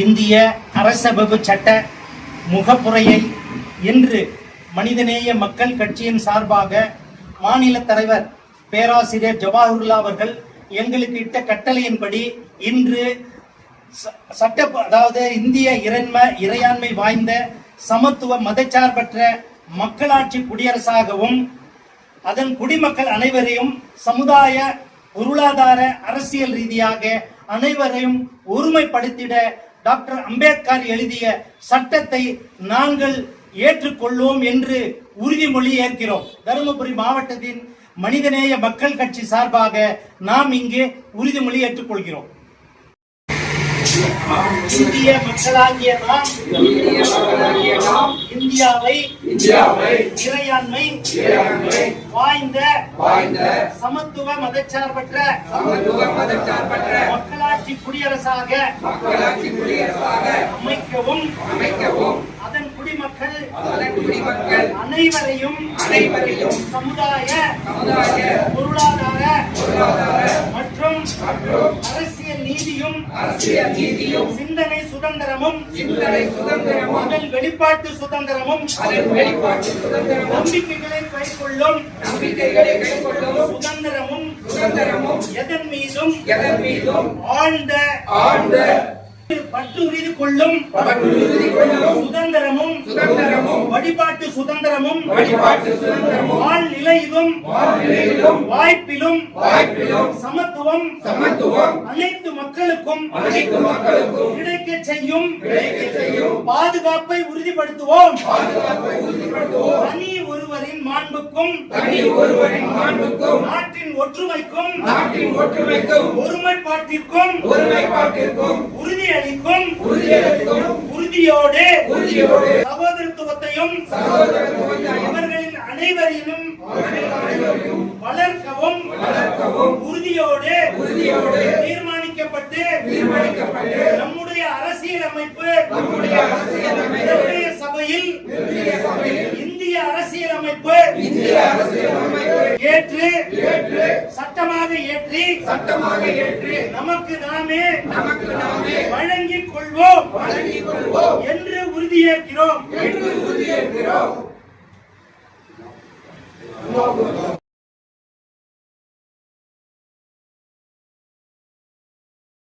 இந்திய அரசமைப்பு சட்ட முகப்புரையை இன்று மனிதநேய மக்கள் கட்சியின் சார்பாக மாநில தலைவர் பேராசிரியர் ஜவாஹருல்லா அவர்கள் எங்களுக்கு இட்ட கட்டளையின்படி இன்று ச- சட்ட அதாவது இந்திய இறைன்ம இறையாண்மை வாய்ந்த சமத்துவ மதச்சார்பற்ற மக்களாட்சி குடியரசாகவும் அதன் குடிமக்கள் அனைவரையும் சமுதாய பொருளாதார அரசியல் ரீதியாக அனைவரையும் ஒருமைப்படுத்திட டாக்டர் அம்பேத்கர் எழுதிய சட்டத்தை நாங்கள் ஏற்றுக்கொள்வோம் என்று உறுதிமொழி ஏற்கிறோம். தருமபுரி மாவட்டத்தின் மனிதநேய மக்கள் கட்சி சார்பாக நாம் இங்கே உறுதிமொழி ஏற்றுக்கொள்கிறோம். இந்திய மக்களாகிய நாம் இந்தியாவை இந்தியாவை இறையாண்மை வாய்ந்த வாய்ந்த சமத்துவ மதச்சார்பற்ற சமத்துவ மதச்சார்பற்ற மக்களாட்சி குடியரசாக மக்களாட்சி குடியரசாக அமைக்கவும் அமைக்கவும் அதன் குடிமக்கள் அதன் குடிமக்கள் அனைவரையும் அனைவரையும் சமுதாய சமுதாய பொருளாதார பொருளாதார மற்றும் அரசு நீதியும் அரசியல் நீதியும் சிந்தனை சுதந்திரமும் சிந்தனை சுதந்திரமும் அதன் வெளிப்பாட்டு சுதந்திரமும் அதன் வெளிப்பாட்டு சுதந்திரமும் நம்பிக்கைகளை கைக்கொள்ளும் நம்பிக்கைகளை கைக்கொள்ளும் சுதந்திரமும் சுதந்திரமும் எதன் மீதும் எதன் மீதும் ஆழ்ந்த ஆழ்ந்த பற்றுறுதி கொள்ளும் சுதந்திரமும் சுதந்திரமும் வழிபாட்டு சுதந்திரமும் வழிபாட்டு சுதந்திரமும் வாழ்நிலையிலும் வாய்ப்பிலும் வாய்ப்பிலும் சமத்துவம் சமத்துவம் அனைத்து மக்களுக்கும் அனைத்து மக்களுக்கும் கிடைக்க செய்யும் கிடைக்கச் செய்யும் பாதுகாப்பை உறுதிப்படுத்துவோம். பாதுகாப்பை உறுதிப்படுத்துவோம். தனி ஒருவரின் மாண்புக்கும் தனி ஒருவரின் மாண்புக்கும் நாட்டின் ஒற்றுமைக்கும் நாட்டின் ஒற்றுமைக்கும் ஒருமைப்பாட்டிற்கும் ஒருமைப்பாட்டிற்கும் உறுதியளிக்கும் உறுதியளிக்கும் உறுதியோடு உறுதியோடு சகோதரத்துவத்தையும் அவர்களின் அனைவரையும் வளர்க்கவும் வளர்க்கவும் உறுதியோடு உறுதியோடு தீர்மானிக்கப்பட்டு அரசியல் அமைப்பு இந்திய அரசியலமைப்பை ஏற்று ஏற்று சட்டமாக ஏற்றி சட்டமாக ஏற்றி நமக்கு நாமே நமக்கு நாமே வழங்கிக் கொள்வோம் வழங்கிக் கொள்வோம் என்று உறுதியேற்கிறோம் என்று உறுதியேற்கிறோம்.